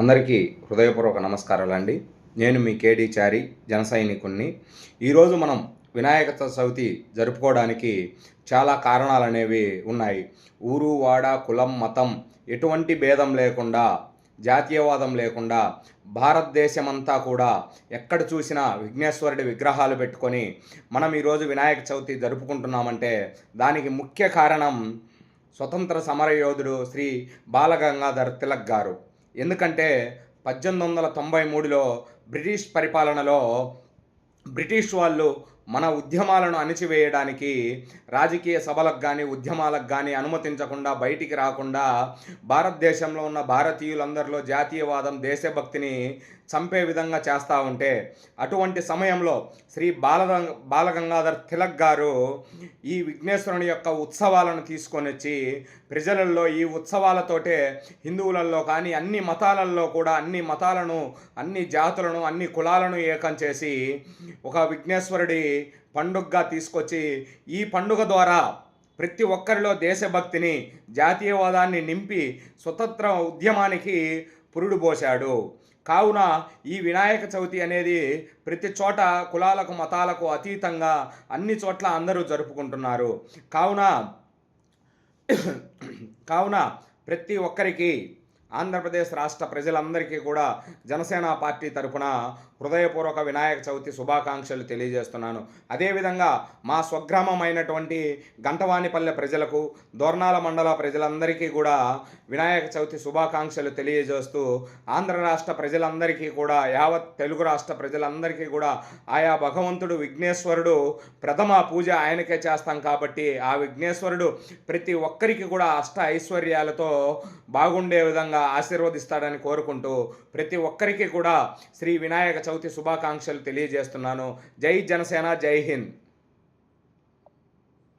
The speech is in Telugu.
అందరికీ హృదయపూర్వక నమస్కారాలండి. నేను మీ కేడి చారి జన సైనికుణ్ణి. ఈరోజు మనం వినాయక చవితి జరుపుకోవడానికి చాలా కారణాలు అనేవి ఉన్నాయి. ఊరు వాడ కులం మతం ఎటువంటి భేదం లేకుండా జాతీయవాదం లేకుండా భారతదేశమంతా కూడా ఎక్కడ చూసినా విఘ్నేశ్వరుడి విగ్రహాలు పెట్టుకొని మనం ఈరోజు వినాయక చవితి జరుపుకుంటున్నామంటే దానికి ముఖ్య కారణం స్వతంత్ర సమరయోధుడు శ్రీ బాలగంగాధర్ తిలక్ గారు. ఎందుకంటే పద్దెనిమిది వందల తొంభై మూడులో బ్రిటిష్ పరిపాలనలో బ్రిటిష్ వాళ్ళు మన ఉద్యమాలను అణిచివేయడానికి రాజకీయ సభలకు కానీ ఉద్యమాలకు కానీ అనుమతించకుండా బయటికి రాకుండా భారతదేశంలో ఉన్న భారతీయులందరిలో జాతీయవాదం దేశభక్తిని చంపే విధంగా చేస్తూ ఉంటే అటువంటి సమయంలో శ్రీ బాల బాలగంగాధర్ తిలక్ గారు ఈ విఘ్నేశ్వరుని యొక్క ఉత్సవాలను తీసుకొని వచ్చి ప్రజలలో ఈ ఉత్సవాలతోటే హిందువులలో కానీ అన్ని మతాలలో కూడా అన్ని మతాలను అన్ని జాతులను అన్ని కులాలను ఏకం చేసి ఒక విఘ్నేశ్వరుడి పండుగగా తీసుకొచ్చి ఈ పండుగ ద్వారా ప్రతి ఒక్కరిలో దేశభక్తిని జాతీయవాదాన్ని నింపి స్వతంత్ర ఉద్యమానికి పురుడు పోశాడు. కావున ఈ వినాయక చవితి అనేది ప్రతి చోట కులాలకు మతాలకు అతీతంగా అన్ని చోట్ల అందరూ జరుపుకుంటున్నారు. కావున కావున ప్రతి ఒక్కరికి ఆంధ్రప్రదేశ్ రాష్ట్ర ప్రజలందరికీ కూడా జనసేన పార్టీ తరఫున హృదయపూర్వక వినాయక చవితి శుభాకాంక్షలు తెలియజేస్తున్నాను. అదేవిధంగా మా స్వగ్రామమైనటువంటి గంటవానిపల్లె ప్రజలకు దోర్నాల మండల ప్రజలందరికీ కూడా వినాయక చవితి శుభాకాంక్షలు తెలియజేస్తూ ఆంధ్ర రాష్ట్ర ప్రజలందరికీ కూడా యావత్ తెలుగు రాష్ట్ర ప్రజలందరికీ కూడా ఆయా భగవంతుడు విఘ్నేశ్వరుడు ప్రథమ పూజ ఆయనకే చేస్తాం కాబట్టి ఆ విఘ్నేశ్వరుడు ప్రతి ఒక్కరికి కూడా అష్ట ఐశ్వర్యాలతో బాగుండే విధంగా విధంగా ఆశీర్వదిస్తాడని కోరుకుంటూ ప్రతి ఒక్కరికి కూడా శ్రీ వినాయక చవితి శుభాకాంక్షలు తెలియజేస్తున్నాను. జై జనసేన జై హింద్.